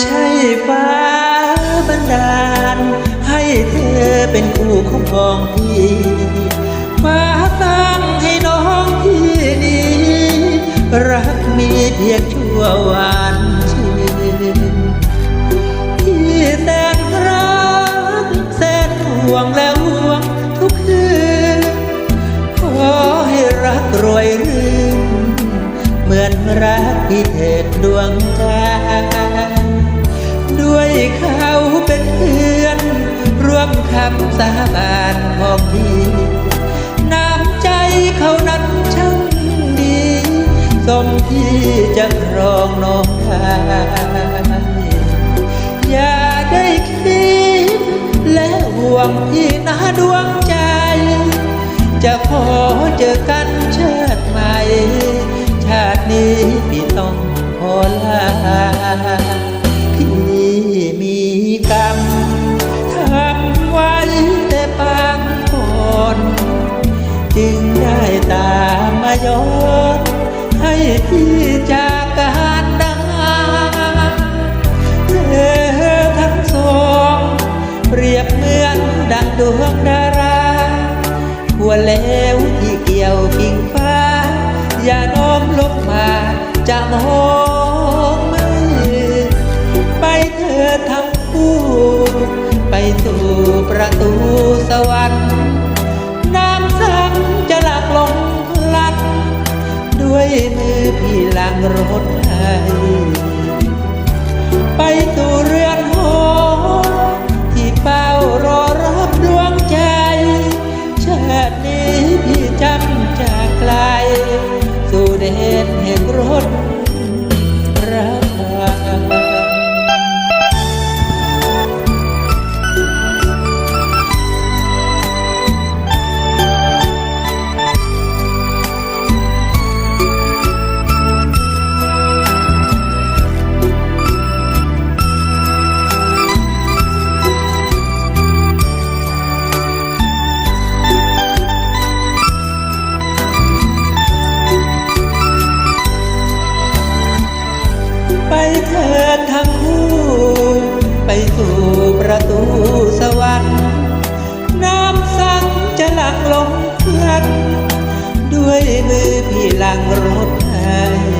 ใช่ฟ้าบันดาล ให้เธอเป็นคู่คุ้มครองพี่ ฟ้าตั้งให้น้อง รักมีเพียงชั่ววันชื่นพี่แสนรักแสนห่วงและห่วงทุกคืนขอให้รักรวยรื่นเหมือนรักที่เถิดดวงใจด้วยเขาเป็นเพื่อน ร่วมคำสาบานของพี่ สมที่จะครองน้องได้อย่าได้คิด และห่วงพี่นะดวงใจ จะขอเจอกันชาติใหม่ ชาตินี้พี่ต้องขอลา ดวงดาราหัวแล้วที่เกี่ยวกิ่งฟ้า อย่าน้อมลบมาจะมองไม่ไปเธอทั้งคู่ ไปสู่ประตูสวรรค์ น้ำสังจะหลักลงพลัด ด้วยมือพี่ลังรถให้ากลงพลันด้วยมือพี่ลังรถไห้ไ